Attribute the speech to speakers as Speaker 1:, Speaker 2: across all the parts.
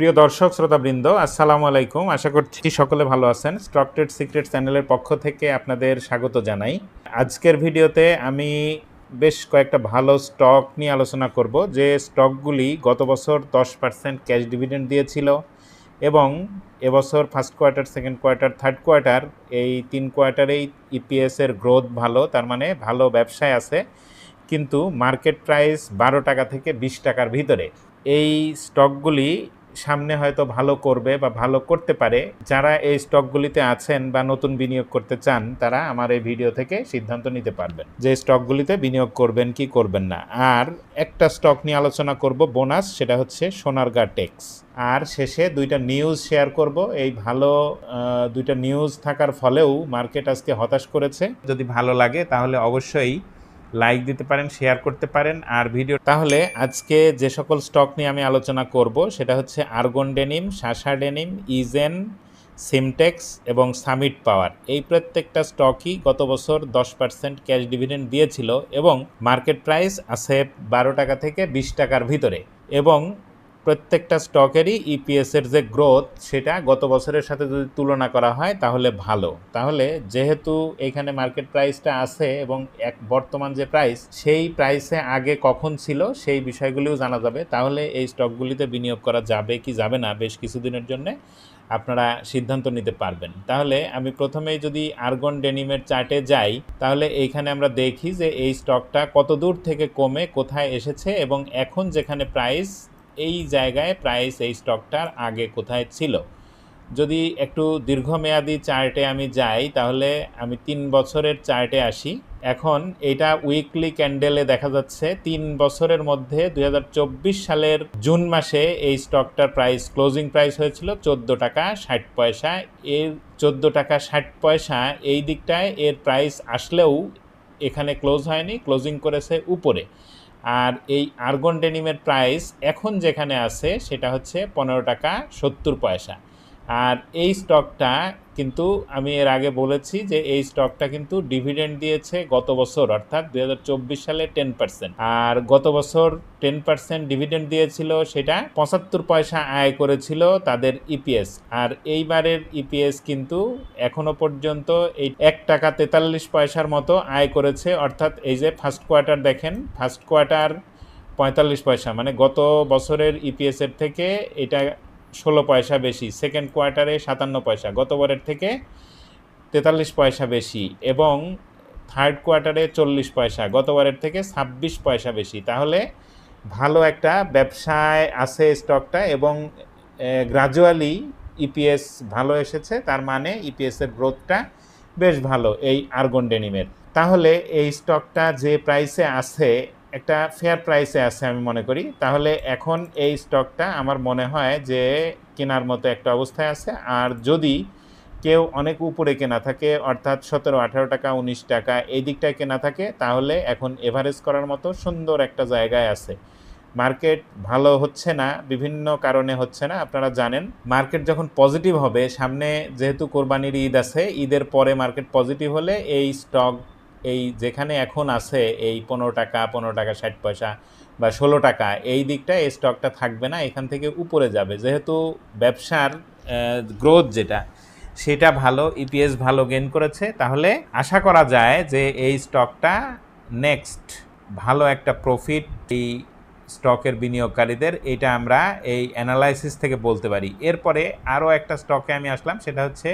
Speaker 1: প্রিয় দর্শক, শ্রোতাবৃন্দ, আসসালামু আলাইকুম। আশা করছি সকলে ভালো আছেন। স্টক ট্রেড সিক্রেট চ্যানেলের পক্ষ থেকে আপনাদের স্বাগত জানাই। আজকের ভিডিওতে আমি বেশ কয়েকটা ভালো স্টক নিয়ে আলোচনা করব, যে স্টকগুলি গত বছর দশ পার্সেন্ট ক্যাশ ডিভিডেন্ড দিয়েছিল এবং এবছর first quarter second quarter third quarter এই তিন কোয়ার্টারেই ইপিএসের গ্রোথ ভালো, তার মানে ভালো ব্যবসায় আছে, কিন্তু মার্কেট প্রাইস বারো টাকা থেকে বিশ টাকার ভিতরে। এই স্টকগুলি সামনে হয়তো ভালো করবে বা ভালো করতে পারে। যারা এই স্টকগুলিতে আছেন বা নতুন বিনিয়োগ করতে চান, তারা আমার এই ভিডিও থেকে সিদ্ধান্ত নিতে পারবেন যে স্টকগুলিতে বিনিয়োগ করবেন কি করবেন না। আর একটা স্টক নিয়ে আলোচনা করব বোনাস, সেটা হচ্ছে সোনারগা টেক্স। আর শেষে দুইটা নিউজ শেয়ার করব। এই ভালো দুইটা নিউজ থাকার ফলেও মার্কেট আজকে হতাশ করেছে। যদি ভালো লাগে তাহলে অবশ্যই লাইক দিতে পারেন শেয়ার করতে পারেন, আর ভিডিও তাহলে আজকে যে সকল স্টক নিয়ে আমি আলোচনা করব, সেটা হচ্ছে আর্গন ডেনিম শাসা ডেনিম ইজেন সিমটেক্স এবং সামিট পাওয়ার এই প্রত্যেকটা স্টকই গত বছর দশ পার্সেন্ট ক্যাশ ডিভিডেন্ড দিয়েছিল এবং মার্কেট প্রাইস আছে বারো টাকা থেকে বিশ টাকার ভিতরে এবং প্রত্যেকটা স্টকেরই ইপিএস এর যে গ্রোথ সেটা গত বছরের সাথে যদি তুলনা করা হয়, তাহলে ভালো। তাহলে যেহেতু এখানে মার্কেট প্রাইসটা আছে এবং এক বর্তমান যে প্রাইস সেই প্রাইসে আগে কখন ছিল, সেই বিষয়গুলিও জানা যাবে। তাহলে এই স্টকগুলিতে বিনিয়োগ করা যাবে কি যাবে না, বেশ কিছুদিনের জন্য আপনারা সিদ্ধান্ত নিতে পারবেন। তাহলে আমি প্রথমেই যদি আর্গন ডেনিমের চার্টে যাই, তাহলে এইখানে আমরা দেখি যে এই স্টকটা কত দূর থেকে কমে কোথায় এসেছে এবং এখন যেখানে প্রাইস এই জায়গায় প্রাইস এই স্টকটার আগে কোথায় ছিল। যদি একটু দীর্ঘমেয়াদী চার্টে আমি যাই, তাহলে আমি তিন বছরের চার্টে আসি। এখন এটা উইকলি ক্যান্ডেলে দেখা যাচ্ছে, তিন বছরের মধ্যে দু হাজার চব্বিশ সালের জুন মাসে এই স্টকটার প্রাইস ক্লোজিং প্রাইস হয়েছিল চোদ্দ টাকা ষাট পয়সা। এর চোদ্দ টাকা ষাট পয়সা এই দিকটায় এর প্রাইস আসলেও এখানে ক্লোজ হয়নি ক্লোজিং করেছে উপরে। আর এই আর্গন ডেনিমের প্রাইস এখন যেখানে আছে সেটা হচ্ছে পনেরো টাকা সত্তর পয়সা। আর এই স্টকটা কিন্তু আমি এর আগে বলেছি যে এই স্টকটা কিন্তু ডিভিডেন্ড দিয়েছে গত বছর, অর্থাৎ দুই হাজার চব্বিশ সালে টেন পার্সেন্ট আর গত বছর টেন পার্সেন্ট ডিভিডেন্ড দিয়েছিল, সেটা পঁচাত্তর পয়সা আয় করেছিল তাদের ইপিএস আর এইবারের ইপিএস কিন্তু এখনও পর্যন্ত এই এক টাকা তেতাল্লিশ পয়সার মতো আয় করেছে, অর্থাৎ এই যে ফার্স্ট কোয়ার্টার দেখেন ফার্স্ট কোয়ার্টার পঁয়তাল্লিশ পয়সা। মানে গত বছরের ইপিএসের থেকে এটা ষোলো পয়সা বেশি সেকেন্ড কোয়ার্টারে সাতান্ন পয়সা গতবারের থেকে তেতাল্লিশ পয়সা বেশি এবং থার্ড কোয়ার্টারে চল্লিশ পয়সা গতবারের থেকে ছাব্বিশ পয়সা বেশি। তাহলে ভালো একটা ব্যবসায় আছে স্টকটা এবং গ্রাজুয়ালি ইপিএস ভালো এসেছে, তার মানে ইপিএসের গ্রোথটা বেশ ভালো এই আর্গন ডেনিমের তাহলে এই স্টকটা যে প্রাইসে আছে একটা ফেয়ার প্রাইসে আছে আমি মনে করি। তাহলে এখন এই স্টকটা আমার মনে হয় যে কেনার মতো একটা অবস্থায় আছে। আর যদি কেউ অনেক উপরে কেনা থাকে, অর্থাৎ সতেরো, আঠারো টাকা, উনিশ টাকা, এই দিকটায় কেনা থাকে, তাহলে এখন এভারেজ করার মতো সুন্দর একটা জায়গায় আছে। মার্কেট ভালো হচ্ছে না, বিভিন্ন কারণে হচ্ছে না, আপনারা জানেন। মার্কেট যখন পজিটিভ হবে, সামনে যেহেতু কোরবানির ঈদ আছে, ঈদের পরে মার্কেট পজিটিভ হলে এই স্টক এই যেখানে এখন আছে, এই পনেরো টাকা পনেরো টাকা, ষাট পয়সা বা ষোলো টাকা, এই দিকটা এই স্টকটা থাকবে না, এখান থেকে উপরে যাবে। যেহেতু ব্যবসার গ্রোথ যেটা, সেটা ভালো ইপিএস ভালো গেন করেছে, তাহলে আশা করা যায় যে এই স্টকটা নেক্সট ভালো একটা প্রফিট এই স্টকের বিনিয়োগকারীদের, এটা আমরা এই অ্যানালাইসিস থেকে বলতে পারি। এরপরে আরও একটা স্টকে আমি আসলাম, সেটা হচ্ছে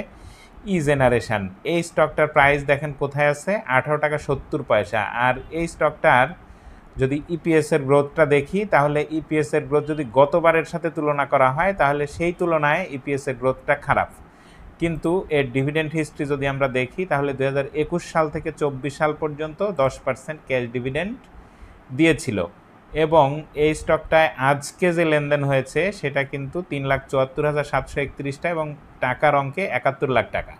Speaker 1: ই জেনারেশন। এই স্টকটার প্রাইস দেখেন কোথায় আছে? আঠারো টাকা সত্তর পয়সা। আর এই স্টকটার যদি ইপিএস এর গ্রোথটা দেখি, তাহলে ইপিএস এর গ্রোথ যদি গতবারের সাথে তুলনা করা হয়, তাহলে সেই তুলনায় ইপিএস এর গ্রোথটা খারাপ। কিন্তু এর ডিভিডেন্ড হিস্ট্রি যদি আমরা দেখি, তাহলে দু সাল থেকে চব্বিশ সাল পর্যন্ত দশ পার্সেন্ট ক্যাশ ডিভিডেন্ড দিয়েছিল। এবং এই স্টকটায় আজকে যে লেনদেন হয়েছে, সেটা কিন্তু তিন লাখ চুয়াত্তর হাজার সাতশো একত্রিশটা এবং টাকার অঙ্কে একাত্তর লাখ টাকা।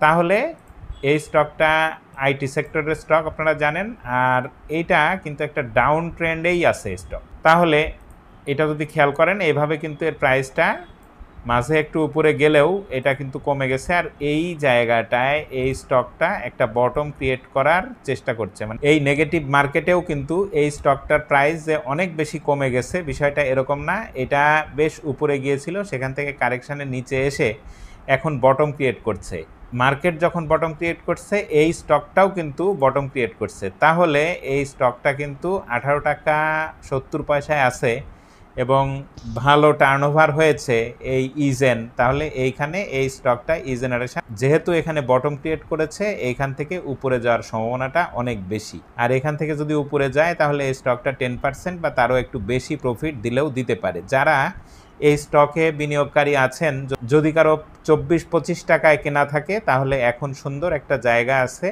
Speaker 1: তাহলে এই স্টকটা আইটি সেক্টরের স্টক, আপনারা জানেন, আর এইটা কিন্তু একটা ডাউন ট্রেন্ডেই আছে স্টক। তাহলে এটা যদি খেয়াল করেন, এইভাবে কিন্তু এর প্রাইসটা মাঝে একটু উপরে গেলেও এটা কিন্তু কমে গেছে আর এই জায়গাটায়, এই স্টকটা একটা বটম ক্রিয়েট করার চেষ্টা করছে। মানে এই নেগেটিভ মার্কেটেও কিন্তু এই স্টকটার প্রাইস যে অনেক বেশি কমে গেছে, বিষয়টা এরকম না। এটা বেশ উপরে গিয়েছিল, সেখান থেকে কারেকশানের নিচে এসে এখন বটম ক্রিয়েট করছে। মার্কেট যখন বটম ক্রিয়েট করছে, এই স্টকটাও কিন্তু বটম ক্রিয়েট করছে। তাহলে এই স্টকটা কিন্তু আঠারো টাকা সত্তর পয়সায় আছে। এবং ভালো টার্নওভার হয়েছে এই ইজেন তাহলে এইখানে এই স্টকটা ই জেনারেশন যেহেতু এখানে বটম ক্রিয়েট করেছে, এইখান থেকে উপরে যাওয়ার সম্ভাবনাটা অনেক বেশি। আর এখান থেকে যদি উপরে যায়, তাহলে এই স্টকটা টেন পার্সেন্ট বা তারও একটু বেশি প্রফিট দিলেও দিতে পারে। যারা এই স্টকে বিনিয়োগকারী আছেন যদি কারও চব্বিশ পঁচিশ টাকায় কেনা থাকে, তাহলে এখন সুন্দর একটা জায়গা আছে।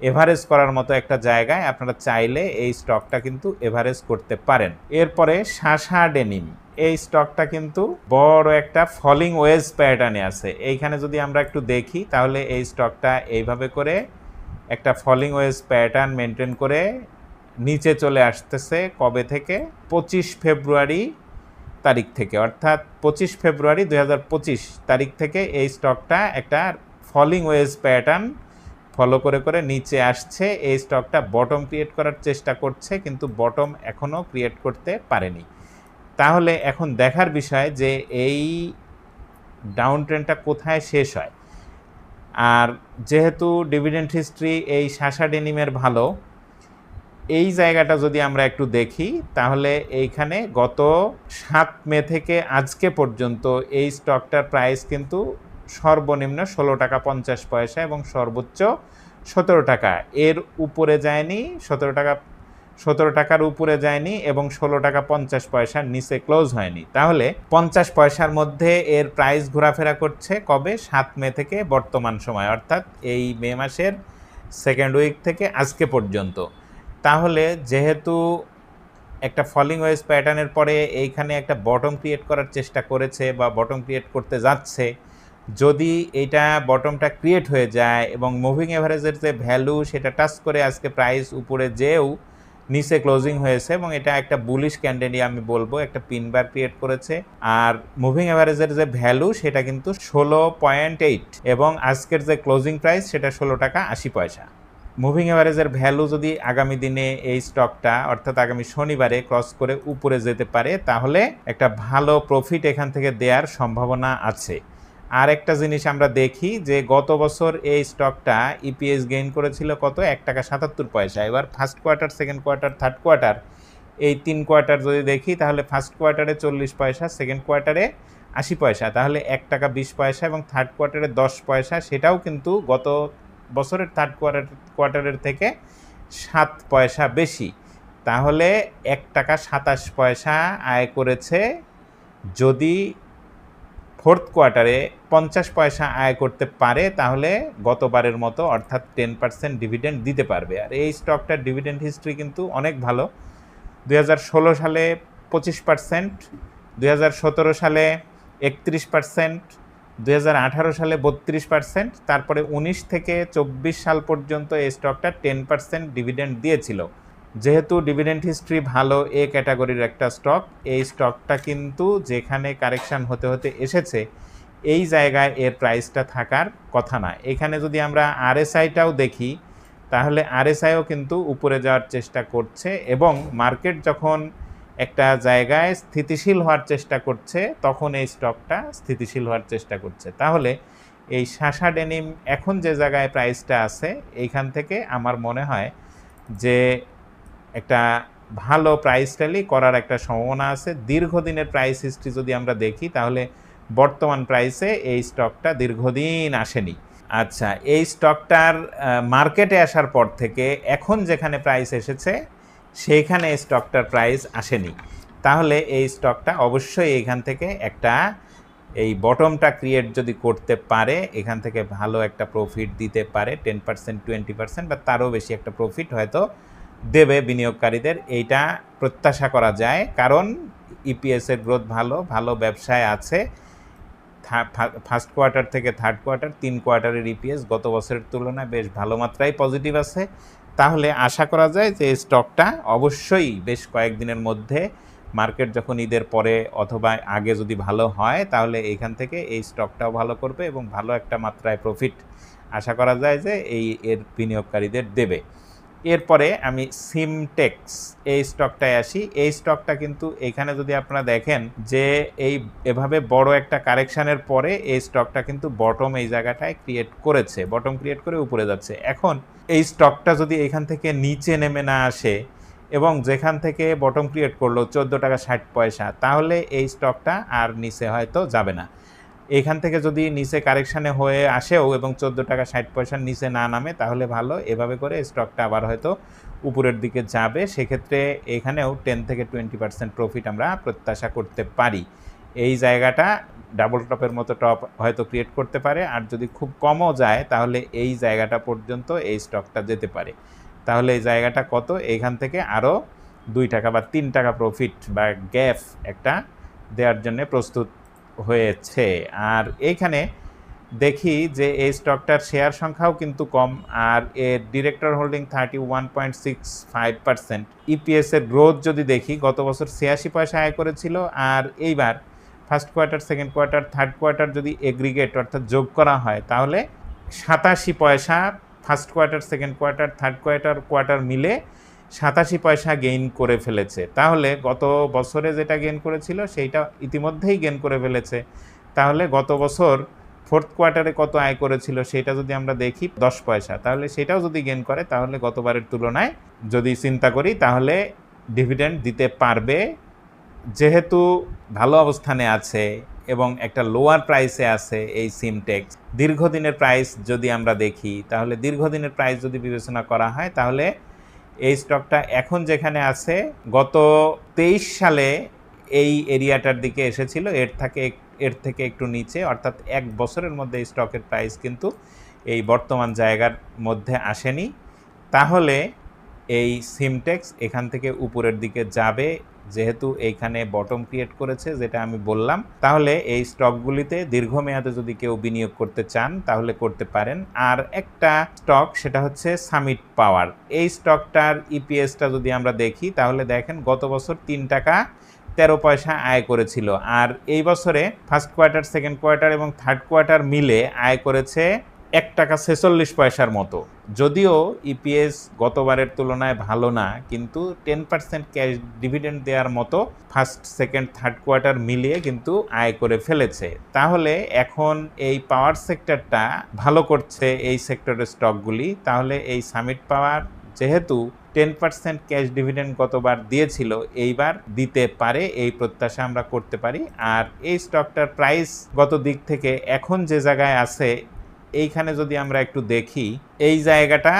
Speaker 1: এভারেজ করার মতো একটা জায়গায় আপনারা চাইলে এই স্টকটা কিন্তু এভারেজ করতে পারেন। এরপরে শাসা ডেনিম। এই স্টকটা কিন্তু বড় একটা ফলিং ওয়েজ প্যাটার্নে আছে। এইখানে যদি আমরা একটু দেখি, তাহলে এই স্টকটা এইভাবে করে একটা ফলিং ওয়েজ প্যাটার্ন মেনটেন করে নিচে চলে আসতেছে কবে থেকে? পঁচিশ ফেব্রুয়ারি তারিখ থেকে। অর্থাৎ পঁচিশ ফেব্রুয়ারি দু হাজার পঁচিশ তারিখ থেকে এই স্টকটা একটা ফলিং ওয়েজ প্যাটার্ন ফলো করে করে নিচে আসছে, এই স্টকটা বটম ক্রিয়েট করার চেষ্টা করছে, কিন্তু বটম এখনও ক্রিয়েট করতে পারেনি। তাহলে এখন দেখার বিষয় যে এই ডাউন ট্রেনটা কোথায় শেষ হয়। আর যেহেতু ডিভিডেন্ড হিস্ট্রি এই শাসা ডেনিমের ভালো, এই জায়গাটা যদি আমরা একটু দেখি, তাহলে এইখানে গত সাত মে থেকে আজকে পর্যন্ত এই স্টকটার প্রাইস কিন্তু সর্বনিম্ন ষোলো টাকা পঞ্চাশ পয়সা এবং সর্বোচ্চ সতেরো টাকা। এর উপরে যায়নি, সতেরো টাকা, সতেরো টাকার উপরে যায়নি এবং ষোলো টাকা পঞ্চাশ পয়সার নিচে ক্লোজ হয়নি। তাহলে পঞ্চাশ পয়সার মধ্যে এর প্রাইস ঘোরাফেরা করছে কবে? সাত মে থেকে বর্তমান সময়, অর্থাৎ এই মে মাসের সেকেন্ড উইক থেকে আজকে পর্যন্ত। তাহলে যেহেতু একটা ফলিং ওয়েজ প্যাটার্নের পরে এইখানে একটা বটম ক্রিয়েট করার চেষ্টা করেছে বা বটম ক্রিয়েট করতে যাচ্ছে যদি এটা বটমটা ক্রিয়েট হয়ে যায় এবং মুভিং এভারেজের যে ভ্যালু সেটা টাচ করে আজকে প্রাইস উপরে যেও নিচে ক্লোজিং হয়েছে এবং এটা একটা বুলিশ ক্যান্ডেলই আমি বলব, একটা পিনবার ক্রিয়েট করেছে। আর মুভিং এভারেজের যে ভ্যালু সেটা কিন্তু ষোলো পয়েন্ট এইট এবং আজকের যে ক্লোজিং প্রাইস সেটা ষোলো টাকা আশি পয়সা। মুভিং এভারেজের ভ্যালু যদি আগামী দিনে এই স্টকটা অর্থাৎ আগামী শনিবারে ক্রস করে উপরে যেতে পারে, তাহলে একটা ভালো প্রফিট এখান থেকে দেওয়ার সম্ভাবনা আছে। আর একটা জিনিস আমরা দেখি যে গত বছর এই স্টকটা ইপিএস গেইন করেছিল কত? এক টাকা সাতাত্তর পয়সা। এবার first quarter second quarter third quarter এই তিন কোয়ার্টার যদি দেখি, তাহলে ফার্স্ট কোয়ার্টারে চল্লিশ পয়সা সেকেন্ড কোয়ার্টারে আশি পয়সা। তাহলে এক টাকা বিশ পয়সা এবং থার্ড কোয়ার্টারে দশ পয়সা। সেটাও কিন্তু গত বছরের থার্ড কোয়ার্টার কোয়ার্টারের থেকে সাত পয়সা বেশি। তাহলে এক টাকা সাতাশ পয়সা আয় করেছে যদি ফোর্থ কোয়ার্টারে পঞ্চাশ পয়সা আয় করতে পারে, তাহলে গতবারের মতো অর্থাৎ টেন পার্সেন্ট ডিভিডেন্ড দিতে পারবে। আর এই স্টকটার ডিভিডেন্ড হিস্ট্রি কিন্তু অনেক ভালো। দু হাজার ষোলো সালে পঁচিশ পার্সেন্ট দু হাজার সতেরো সালে একত্রিশ পার্সেন্ট দু হাজার আঠারো সালে বত্রিশ পার্সেন্ট, তারপরে উনিশ থেকে চব্বিশ সাল পর্যন্ত এই স্টকটা টেন পার্সেন্ট ডিভিডেন্ড দিয়েছিল। যেহেতু ডিভিডেন্ড হিস্ট্রি ভালো, এ ক্যাটাগরির একটা স্টক এই স্টকটা কিন্তু যেখানে কারেকশান হতে হতে এসেছে, এই জায়গায় এর প্রাইসটা থাকার কথা না। এখানে যদি আমরা আরএসআইটাও দেখি, তাহলে আরএসআইও কিন্তু উপরে যাওয়ার চেষ্টা করছে এবং মার্কেট যখন একটা জায়গায় স্থিতিশীল হওয়ার চেষ্টা করছে, তখন এই স্টকটা স্থিতিশীল হওয়ার চেষ্টা করছে। তাহলে এই শাসা ডেনিম এখন যে জায়গায় প্রাইসটা আছে, এইখান থেকে আমার মনে হয় যে একটা ভালো প্রাইস র্যালি করার একটা সম্ভাবনা আছে। দীর্ঘদিনের প্রাইস হিস্ট্রি যদি আমরা দেখি, তাহলে বর্তমান প্রাইসে এই স্টকটা দীর্ঘদিন আসেনি। আচ্ছা এই স্টকটার মার্কেটে আসার পর থেকে এখন যেখানে প্রাইস এসেছে সেইখানে স্টকটার প্রাইস আসেনি। তাহলে এই স্টকটা অবশ্যই এখান থেকে একটা, এই বটমটা ক্রিয়েট যদি করতে পারে, এখান থেকে ভালো একটা প্রফিট দিতে পারে টেন পার্সেন্ট টোয়েন্টি পার্সেন্ট বা তারও বেশি একটা প্রফিট হয়তো দেবে বিনিয়োগকারীদের, এইটা প্রত্যাশা করা যায়। কারণ ইপিএসের গ্রোথ ভালো ভালো ব্যবসায় আছে। ফার্স্ট কোয়ার্টার থেকে থার্ড কোয়ার্টার তিন কোয়ার্টারের ইপিএস গত বছরের তুলনায় বেশ ভালো মাত্রায় পজিটিভ আছে। তাহলে আশা করা যায় যে স্টকটা অবশ্যই বেশ কয়েকদিনের মধ্যে মার্কেট যখন ঈদের পরে অথবা আগে যদি ভালো হয়, তাহলে এইখান থেকে এই স্টকটাও ভালো করবে এবং ভালো একটা মাত্রায় প্রফিট আশা করা যায় যে এই এর বিনিয়োগকারীদের দেবে। এরপরে আমি সিমটেক্স এই স্টকটায় আসি। এই স্টকটা কিন্তু এখানে যদি আপনারা দেখেন যে এই এভাবে বড় একটা কারেকশানের পরে এই স্টকটা কিন্তু বটম এই জায়গাটায় ক্রিয়েট করেছে বটম ক্রিয়েট করে উপরে যাচ্ছে। এখন এই স্টকটা যদি এখান থেকে নিচে নেমে না আসে এবং যেখান থেকে বটম ক্রিয়েট করল, চোদ্দ টাকা ষাট পয়সা, তাহলে এই স্টকটা আর নিচে হয়তো যাবে না। এখান থেকে যদি নিচে কারেকশানে হয়ে আসেও এবং চোদ্দ টাকা ষাট পয়সার নিচে না নামে, তাহলে ভালো। এভাবে করে স্টকটা আবার হয়তো উপরের দিকে যাবে। সেক্ষেত্রে এখানেও টেন থেকে টোয়েন্টি পার্সেন্ট প্রফিট আমরা প্রত্যাশা করতে পারি। এই জায়গাটা ডাবল টপের মতো টপ হয়তো ক্রিয়েট করতে পারে। আর যদি খুব কমও যায়, তাহলে এই জায়গাটা পর্যন্ত এই স্টকটা যেতে পারে। তাহলে এই জায়গাটা কত? এইখান থেকে আরও দুই টাকা বা তিন টাকা প্রফিট বা গ্যাপ একটা দেওয়ার জন্য প্রস্তুত হয়েছে। আর এইখানে দেখি যে এই স্টকটার শেয়ার সংখ্যাও কিন্তু কম, আর এর director holding thirty one point six five percent. ইপিএসের growth যদি দেখি, গত বছর ছিয়াশি পয়সা আয় করেছিল, আর এইবার first quarter second quarter third quarter যদি এগ্রিগেট অর্থাৎ যোগ করা হয়, তাহলে সাতাশি পয়সা first quarter second quarter third quarter quarter মিলে সাতাশি পয়সা গেইন করে ফেলেছে। তাহলে গত বছরে যেটা গেইন করেছিল, সেইটা ইতিমধ্যেই গেইন করে ফেলেছে। তাহলে গত বছর ফোর্থ কোয়ার্টারে কত আয় করেছিল, সেটা যদি আমরা দেখি, দশ পয়সা। তাহলে সেটাও যদি গেন করে, তাহলে গতবারের তুলনায় যদি চিন্তা করি, তাহলে ডিভিডেন্ড দিতে পারবে। যেহেতু ভালো অবস্থানে আছে এবং একটা লোয়ার প্রাইসে আছে এই সিমটেক্স দীর্ঘদিনের প্রাইস যদি আমরা দেখি, তাহলে দীর্ঘদিনের প্রাইস যদি বিবেচনা করা হয়, তাহলে এই স্টকটা এখন যেখানে আছে, গত তেইশ সালে এই এরিয়াটার দিকে এসেছিল। এর থেকে এর থেকে একটু নিচে, অর্থাৎ এক বছরের মধ্যে এই স্টকের প্রাইস কিন্তু এই বর্তমান জায়গার মধ্যে আসেনি। তাহলে এই সিমটেক্স এখান থেকে উপরের দিকে যাবে যেহেতু এইখানে বটম ক্রিয়েট করেছে, যেটা আমি বললাম, তাহলে এই স্টকগুলিতে দীর্ঘমেয়াদে যদি কেউ বিনিয়োগ করতে চান, তাহলে করতে পারেন। আর একটা স্টক সেটা হচ্ছে সামিট পাওয়ার এই স্টকটার ইপিএসটা যদি আমরা দেখি, তাহলে দেখেন গত বছর তিন টাকা তেরো পয়সা আয় করেছিল। আর এই বছরে ফার্স্ট কোয়ার্টার সেকেন্ড কোয়ার্টার এবং থার্ড কোয়ার্টার মিলে আয় করেছে এক টাকা ছেচল্লিশ পয়সার মতো। যদিও ইপিএস গতবারের তুলনায় ভালো না, কিন্তু টেন পার্সেন্ট ক্যাশ ডিভিডেন্ড দেওয়ার মতো ফার্স্ট, সেকেন্ড, থার্ড কোয়ার্টার মিলিয়ে কিন্তু আয় করে ফেলেছে। তাহলে এখন এই পাওয়ার সেক্টরটা ভালো করছে এই সেক্টরের স্টকগুলি। তাহলে এই সামিট পাওয়ার যেহেতু টেন পার্সেন্ট ক্যাশ ডিভিডেন্ড গতবার দিয়েছিল, এইবার দিতে পারে, এই প্রত্যাশা আমরা করতে পারি। আর এই স্টকটার প্রাইস গত দিক থেকে এখন যে জায়গায় আছে এইখানে যদি আমরা একটু দেখি, এই জায়গাটা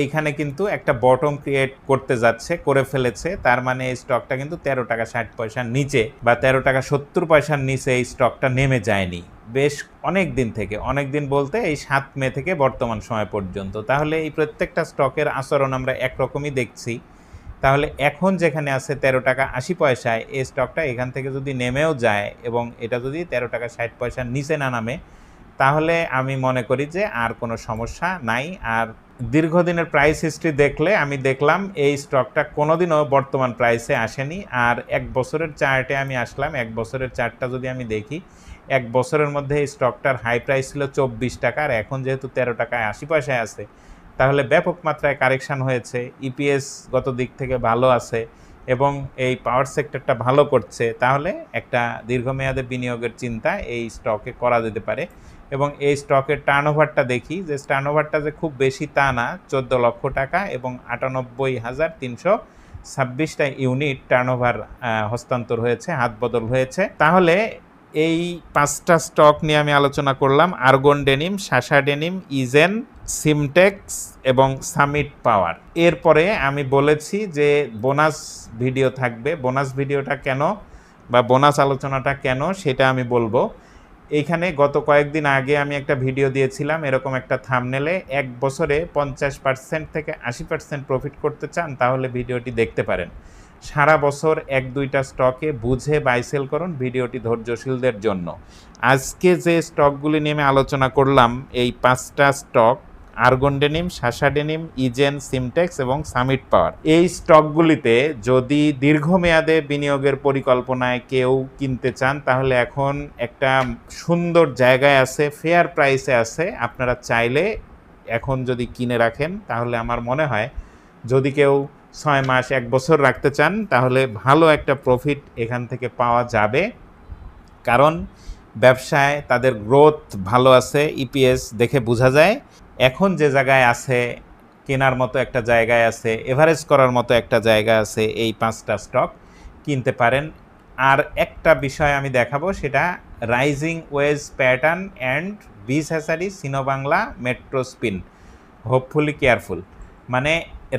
Speaker 1: এইখানে কিন্তু একটা বটম ক্রিয়েট করতে যাচ্ছে, করে ফেলেছে। তার মানে এই স্টকটা কিন্তু তেরো টাকা ষাট পয়সার নিচে বা তেরো টাকা সত্তর পয়সার নিচে এই স্টকটা নেমে যায়নি। বেশ অনেক দিন থেকে, অনেক দিন বলতে এই সাত মে থেকে বর্তমান সময় পর্যন্ত। তাহলে এই প্রত্যেকটা স্টকের আচরণ আমরা একরকমই দেখছি। তাহলে এখন যেখানে আছে তেরো টাকা আশি পয়সায়, এই স্টকটা এখান থেকে যদি নেমেও যায় এবং এটা যদি তেরো টাকা ষাট পয়সার নিচে না নামে তাহলে আমি মনে করি যে আর কোনো সমস্যা নাই। আর দীর্ঘদিনের প্রাইস হিস্ট্রি দেখলে আমি দেখলাম এই স্টকটা কোনোদিনও বর্তমান প্রাইসে আসেনি। আর এক বছরের চার্টে আমি আসলাম, এক বছরের চার্টটা যদি আমি দেখি, এক বছরের মধ্যে এই স্টকটার হাই প্রাইস ছিল চব্বিশ টাকা আর এখন যেহেতু তেরো টাকায় আশি পয়সায় আছে, তাহলে ব্যাপক মাত্রায় কারেকশান হয়েছে ইপিএস গত দিক থেকে ভালো আছে এবং এই পাওয়ার সেক্টরটা ভালো করছে, তাহলে একটা দীর্ঘমেয়াদে বিনিয়োগের চিন্তা এই স্টকে করা যেতে পারে। এবং এই স্টকের টার্নওভারটা দেখি, যে টার্নওভারটা যে খুব বেশি তা না, চোদ্দ লক্ষ টাকা এবং আটানব্বই হাজার তিনশো ছাব্বিশটা ইউনিট টার্নওভার হস্তান্তর হয়েছে হাত বদল হয়েছে। তাহলে এই পাঁচটা স্টক নিয়ে আমি আলোচনা করলাম, আর্গন ডেনিম, শাসা ডেনিম, ইজেন, সিমটেক্স এবং সামিট পাওয়ার। এরপরে আমি বলেছি যে বোনাস ভিডিও থাকবে। বোনাস ভিডিওটা কেন বা বোনাস আলোচনাটা কেন সেটা আমি বলব। এইখানে গত কয়েকদিন আগে আমি একটা ভিডিও দিয়েছিলাম এরকম একটা থামনেলে এক বছরে পঞ্চাশ পার্সেন্ট থেকে আশি পার্সেন্ট প্রফিট করতে চান, তাহলে ভিডিওটি দেখতে পারেন। সারা বছর এক দুইটা স্টকে বুঝে বাইসেল করুন ভিডিওটি ধৈর্যশীলদের জন্য। আজকে যে স্টকগুলি নিয়ে আলোচনা করলাম, এই পাঁচটা stock Argon Denim Shasha Denim isn't, Simtex এবং সামিট পাওয়ার। এই স্টকগুলিতে যদি দীর্ঘমেয়াদে বিনিয়োগের পরিকল্পনায় কেউ কিনতে চান, তাহলে এখন একটা সুন্দর জায়গায় আছে ফেয়ার প্রাইসে আছে। আপনারা চাইলে এখন যদি কিনে রাখেন, তাহলে আমার মনে হয় যদি কেউ ছয় মাস, এক বছর রাখতে চান, তাহলে ভালো একটা প্রফিট এখান থেকে পাওয়া যাবে। কারণ ব্যবসায় তাদের গ্রোথ ভালো আছে ইপিএস দেখে বোঝা যায়। এখন যে জায়গায় আছে, কেনার মতো একটা জায়গায় আছে এভারেজ করার মতো একটা জায়গা আছে এই পাঁচটা স্টক কিনতে পারেন। আর একটা বিষয় আমি দেখাবো, সেটা রাইজিং ওয়েজ প্যাটার্ন অ্যান্ড বিস হ্যাসারি সিনো Bangla Metro Spin hopefully careful মানে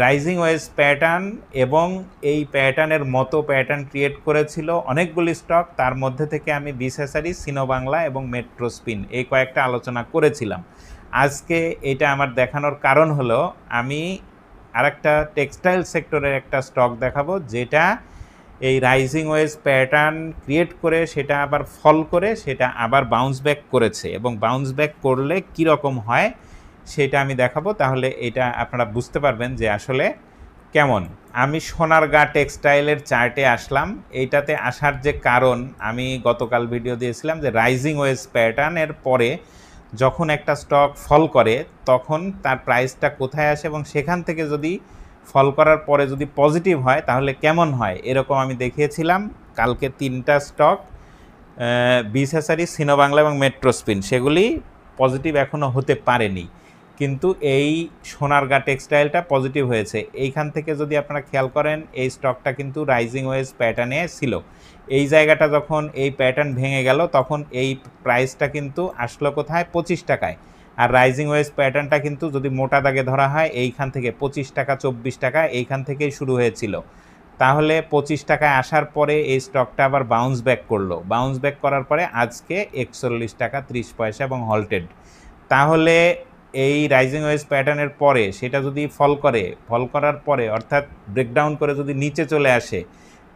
Speaker 1: রাইজিং ওয়েজ প্যাটার্ন এবং এই প্যাটার্নের মতো প্যাটার্ন ক্রিয়েট করেছিল অনেকগুলি স্টক তার মধ্যে থেকে আমি বিশেষারি সিনো বাংলা এবং মেট্রো স্পিন এই কয়েকটা আলোচনা করেছিলাম। আজকে এটা আমার দেখানোর কারণ হলো আমি আরেকটা টেক্সটাইল সেক্টরের একটা স্টক দেখাবো, যেটা এই রাইজিং ওয়েজ প্যাটার্ন ক্রিয়েট করে সেটা আবার ফল করে, সেটা আবার বাউন্স ব্যাক করেছে। এবং বাউন্স ব্যাক করলে কীরকম হয় সেটা আমি দেখাবো। তাহলে এটা আপনারা বুঝতে পারবেন যে আসলে কেমন। আমি সোনারগা টেক্সটাইলের চার্টে আসলাম। এইটাতে আসার যে কারণ, আমি গতকাল ভিডিও দিয়েছিলাম যে রাইজিং ওয়েজ প্যাটার্নের পরে যখন একটা স্টক ফল করে, তখন তার প্রাইসটা কোথায় আসে এবং সেখান থেকে যদি ফল করার পরে যদি পজিটিভ হয়, তাহলে কেমন হয়? এরকম আমি দেখিয়েছিলাম। কালকে তিনটা স্টক বিসেসারি সিনোবাংলা এবং মেট্রোস্পিন সেগুলি পজিটিভ এখনও হতে পারেনি। কিন্তু এই সোনারগা টেক্সটাইলটা পজিটিভ হয়েছে। এইখান থেকে যদি আপনারা খেয়াল করেন, এই স্টকটা কিন্তু রাইজিং ওয়েজ প্যাটার্নে ছিল। এই জায়গাটা যখন এই প্যাটার্ন ভেঙে গেল, তখন এই প্রাইসটা কিন্তু আসলো কোথায়? পঁচিশ টাকায়। আর রাইজিং ওয়েজ প্যাটার্নটা কিন্তু যদি মোটা দাগে ধরা হয়, এইখান থেকে পঁচিশ টাকা, চব্বিশ টাকা, এইখান থেকেই শুরু হয়েছিল। তাহলে পঁচিশ টাকায় আসার পরে এই স্টকটা আবার বাউন্স ব্যাক করল। বাউন্স ব্যাক করার পরে আজকে একচল্লিশ টাকা, ত্রিশ পয়সা এবং হল্টেড তাহলে এই রাইজিং ওয়েজ প্যাটার্নের পরে সেটা যদি ফল করে ফল করার পরে অর্থাৎ ব্রেকডাউন করে যদি নিচে চলে আসে,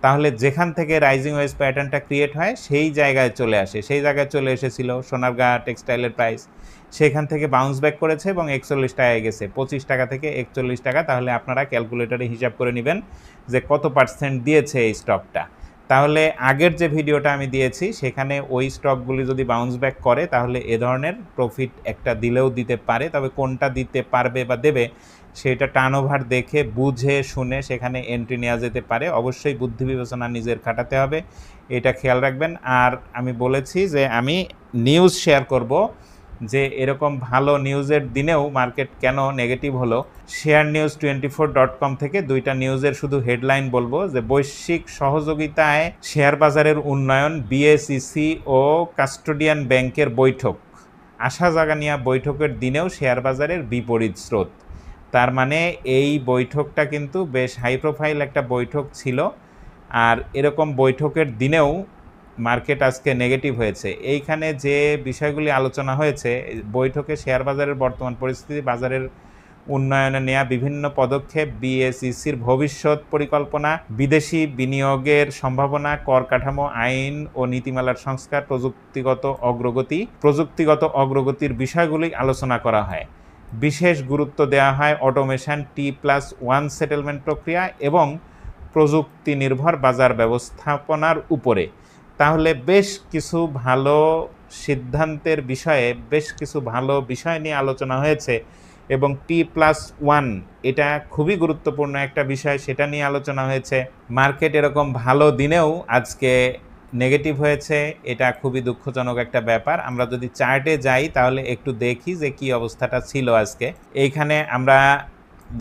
Speaker 1: তাহলে যেখান থেকে রাইজিং ওয়েজ প্যাটার্নটা ক্রিয়েট হয়, সেই জায়গায় চলে আসে। সেই জায়গায় চলে এসেছিল সোনারগা টেক্সটাইলের প্রাইস সেখান থেকে বাউন্স ব্যাক করেছে এবং একচল্লিশ টাকায় গেছে। পঁচিশ টাকা থেকে একচল্লিশ টাকা, তাহলে আপনারা ক্যালকুলেটারে হিসাব করে নেবেন যে কত পার্সেন্ট দিয়েছে এই স্টকটা তাহলে আগের যে ভিডিওটা আমি দিয়েছি, সেখানে ওই স্টকগুলি যদি বাউন্স ব্যাক করে, তাহলে এ ধরনের প্রফিট একটা দিলেও দিতে পারে। তবে কোনটা দিতে পারবে বা দেবে, সেটা টার্ন ওভার দেখে, বুঝে, শুনে সেখানে এন্ট্রি নেওয়া যেতে পারে। অবশ্যই বুদ্ধি বিবেচনা নিজের খাটাতে হবে। এটা খেয়াল রাখবেন। আর আমি বলেছি যে, আমি নিউজ শেয়ার করব। যে এরকম ভালো নিউজের দিনেও মার্কেট কেন নেগেটিভ হলো, share news twenty four dot com থেকে দুইটা নিউজের শুধু হেডলাইন বলব যে বৈশ্বিক সহযোগিতায় শেয়ার বাজারের উন্নয়ন বিএসইসি ও কাস্টোডিয়ান ব্যাংকের বৈঠক। আশা জাগানিয়া বৈঠকের দিনেও শেয়ার বাজারের বিপরীত স্রোত। তার মানে এই বৈঠকটা কিন্তু বেশ হাই প্রোফাইল একটা বৈঠক ছিল। আর এরকম বৈঠকের দিনেও মার্কেট আজকে নেগেটিভ হয়েছে। এইখানে যে বিষয়গুলি আলোচনা হয়েছে, বৈঠকে শেয়ার বাজারের বর্তমান পরিস্থিতি, বাজারের উন্নয়নে নেওয়া বিভিন্ন পদক্ষেপ বিএসইসির ভবিষ্যৎ পরিকল্পনা, বিদেশি বিনিয়োগের সম্ভাবনা, কর কাঠামো, আইন ও নীতিমালার সংস্কার, প্রযুক্তিগত অগ্রগতি, প্রযুক্তিগত অগ্রগতির বিষয়গুলি আলোচনা করা হয়। বিশেষ গুরুত্ব দেওয়া হয় automation T plus one settlement প্রক্রিয়া এবং প্রযুক্তি নির্ভর বাজার ব্যবস্থাপনার উপরে। তাহলে বেশ কিছু ভালো সিদ্ধান্তের বিষয়ে বেশ কিছু ভালো বিষয় নিয়ে আলোচনা হয়েছে এবং টি প্লাস ওয়ান এটা খুবই গুরুত্বপূর্ণ একটা বিষয়, সেটা নিয়ে আলোচনা হয়েছে। মার্কেট এরকম ভালো দিনেও আজকে নেগেটিভ হয়েছে, এটা খুবই দুঃখজনক একটা ব্যাপার। আমরা যদি চার্টে যাই তাহলে একটু দেখি যে কি অবস্থাটা ছিল আজকে। এইখানে আমরা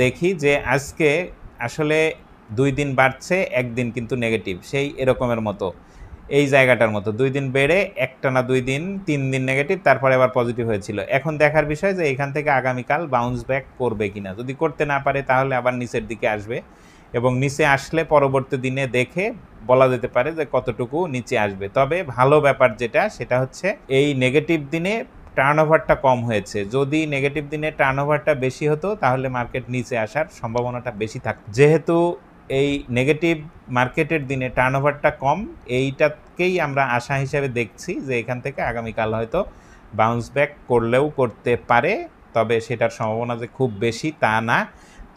Speaker 1: দেখি যে আজকে আসলে দুই দিন বাড়ছে, একদিন কিন্তু নেগেটিভ সেই এরকমের মতো। এই জায়গাটার মতো। দুই দিন বেড়ে, একটা না দুই দিন, তিন দিন নেগেটিভ তারপরে আবার পজিটিভ হয়েছিল। এখন দেখার বিষয় যে এখান থেকে আগামীকাল বাউন্স ব্যাক করবে কিনা। যদি করতে না পারে, তাহলে আবার নিচের দিকে আসবে। এবং নিচে আসলে পরবর্তী দিনে দেখে বলা যেতে পারে যে কতটুকু নিচে আসবে। তবে ভালো ব্যাপার যেটা, সেটা হচ্ছে এই নেগেটিভ দিনে টার্ন ওভারটা কম হয়েছে। যদি নেগেটিভ দিনে টার্ন ওভারটা বেশি হতো, তাহলে মার্কেট নিচে আসার সম্ভাবনাটা বেশি থাকতো। যেহেতু এই নেগেটিভ মার্কেটের দিনে টার্নওভারটা কম, এইটাকেই আমরা আশা হিসেবে দেখছি যে এখান থেকে আগামীকাল হয়তো বাউন্স ব্যাক করলেও করতে পারে, তবে সেটার সম্ভাবনা যে খুব বেশি তা না।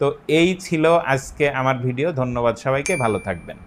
Speaker 1: তো এই ছিল আজকে আমার ভিডিও ধন্যবাদ সবাইকে, ভালো থাকবেন।